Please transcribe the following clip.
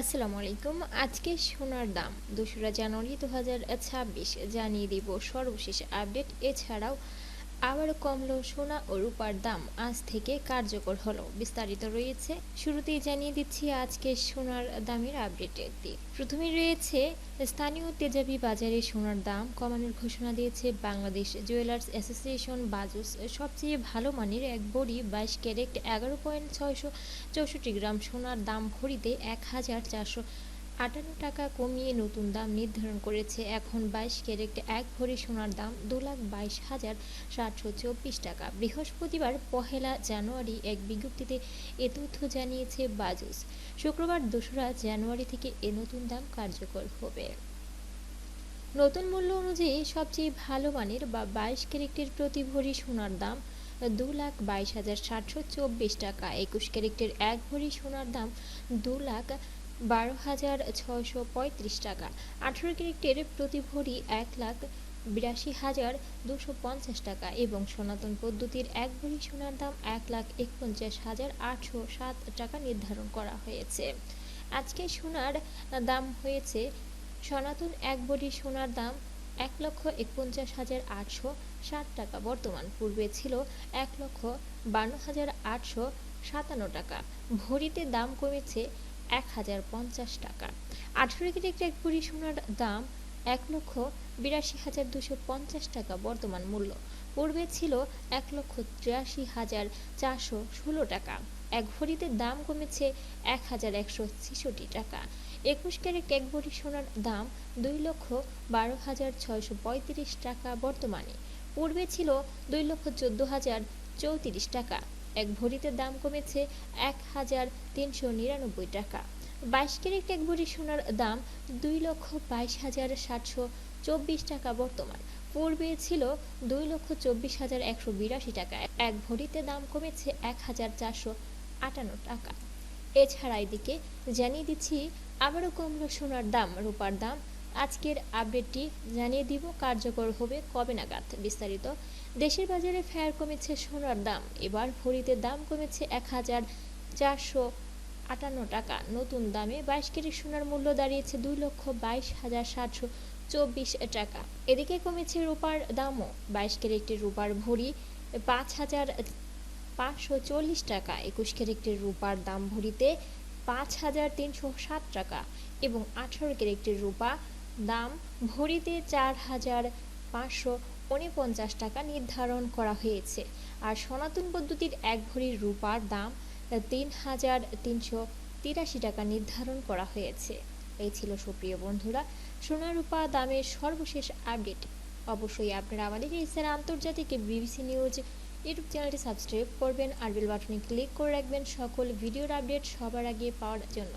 আসসালামু আলাইকুম। আজকে সোনার দাম দোসরা জানুয়ারি দু হাজার ছাব্বিশ। জানিয়ে দিব সর্বশেষ আপডেট। এছাড়াও আবারও কমলো সোনা ও রূপার দাম। আজ থেকে কার্যকর হলো। বিস্তারিত রয়েছে, শুরুতেই জানিয়ে দিচ্ছি আজকে সোনার দামের আপডেট একটি। প্রথমে রয়েছে, স্থানীয় তেজাবি বাজারে সোনার দাম কমানোর ঘোষণা দিয়েছে বাংলাদেশ জুয়েলার্স অ্যাসোসিয়েশন। বাজুস সবচেয়ে ভালো মানের এক বড়ি বাইশ ক্যারেট এগারো পয়েন্ট ছয়শো চৌষট্টি গ্রাম। সোনার দাম ভরিতে এক হাজার চারশো আটান্ন টাকা কমিয়ে নতুন দাম নির্ধারণ করেছে। এখন বাইশ ক্যারেট এক ভরি সোনার দাম দু লাখ বাইশ হাজার সাতশো চব্বিশ টাকা। বৃহস্পতিবার পহেলা জানুয়ারি এক বিজ্ঞপ্তিতে এ তথ্য জানিয়েছে বাজুস। শুক্রবার দোসরা জানুয়ারি থেকে এ নতুন দাম কার্যকর হবে। নতুন মূল্য অনুযায়ী সবচেয়ে ভালো মানের বা বাইশ ক্যারেক্টের প্রতি ভরি সোনার দাম দু লাখ বাইশ হাজার সাতশো চব্বিশ টাকা। একুশ ক্যারেক্টের এক ভরি সোনার দাম দু লাখ বারো হাজার ছয়শো পঁয়ত্রিশ টাকা। আঠেরো ক্যারেক্টের প্রতি ভরি এক লাখ বিরাশি হাজার দুশো পঞ্চাশ টাকা এবং সনাতন পদ্ধতির এক ভরি সোনার দাম এক লাখ একপঞ্চাশ হাজার আটশো সাত টাকা নির্ধারণ করা হয়েছে। আজকে সোনার দাম হয়েছে, সনাতন এক ভরি সোনার দাম এক লক্ষ একপঞ্চাশ হাজার আটশো ষাট টাকা। বর্তমান পূর্বে ছিল এক লক্ষ বান্ন হাজার আটশো সাতান্ন টাকা। ভরিতে দাম কমেছে এক হাজার পঞ্চাশ টাকা। আঠেরো ক্যারেট এক ভরি সোনার দাম এক লক্ষ বিরাশি হাজার দুশো পঞ্চাশ টাকা বর্তমান মূল্য। পূর্বে ছিল এক লক্ষ তিরাশি হাজার চারশো ষোলো টাকা। এক ভরিতে দাম কমেছে এক হাজার একশো ছেষট্টি টাকা। একুশ ক্যারেট এক ভরি সোনার দাম দুই লক্ষ বারো হাজার ছয়শো পঁয়ত্রিশ টাকা বর্তমানে। পূর্বে ছিল দুই লক্ষ চোদ্দ হাজার চৌত্রিশ টাকা। এক ভরিতে দাম কমেছে এক হাজার তিনশো নিরানব্বই টাকা। বাইশ ক্যারেট এক ভরি সোনার দাম দুই লক্ষ বাইশ হাজার সাতশো চব্বিশ টাকা বর্তমান। পূর্বে ছিল দুই লক্ষ চব্বিশ হাজার একশো বিরাশি টাকা। এক ভরিতে দাম কমেছে এক হাজার চারশো আটান্ন টাকা। এছাড়া এদিকে জানিয়ে দিচ্ছি, আবারও কমলো সোনার দাম, রূপার দাম আজকের আপডেটটি জানিয়ে দিব, কার্যকর হবে কবে নাগাদ? বিস্তারিত। দেশের বাজারে ফেয়ার কমেছে সোনার দাম, এবার ভরিতে দাম কমেছে এক হাজার চারশো আটান্ন টাকা। নতুন দামে বাইশ কেজি সোনার মূল্য দাঁড়িয়েছে দুই লক্ষ বাইশ হাজার সাতশো চব্বিশ টাকা। এদিকে কমেছে রূপার দামও, বাইশ ক্যারেক্টের রূপার ভরি পাঁচ হাজার পাঁচশো চল্লিশ টাকা, একুশ ক্যারেক্টের রূপার দাম ভরিতে পাঁচ হাজার তিনশো ষাট টাকা এবং আঠারো ক্যারেক্টের রূপা দাম ভরিতে চার হাজার পাঁচশো উনপঞ্চাশ টাকা নির্ধারণ করা হয়েছে। আর সনাতন পদ্ধতির এক ভরির রূপার দাম তিন হাজার তিনশো তিরাশি টাকা নির্ধারণ করা হয়েছে। এই ছিল সুপ্রিয় বন্ধুরা সোনা রূপা দামের সর্বশেষ আপডেট। অবশ্যই আপনারা আমাদের এই আন্তর্জাতিক বিবিসি নিউজ ইউটিউব চ্যানেলটি সাবস্ক্রাইব করবেন আর বেল বাটনে ক্লিক করে রাখবেন সকল ভিডিওর আপডেট সবার আগে পাওয়ার জন্য।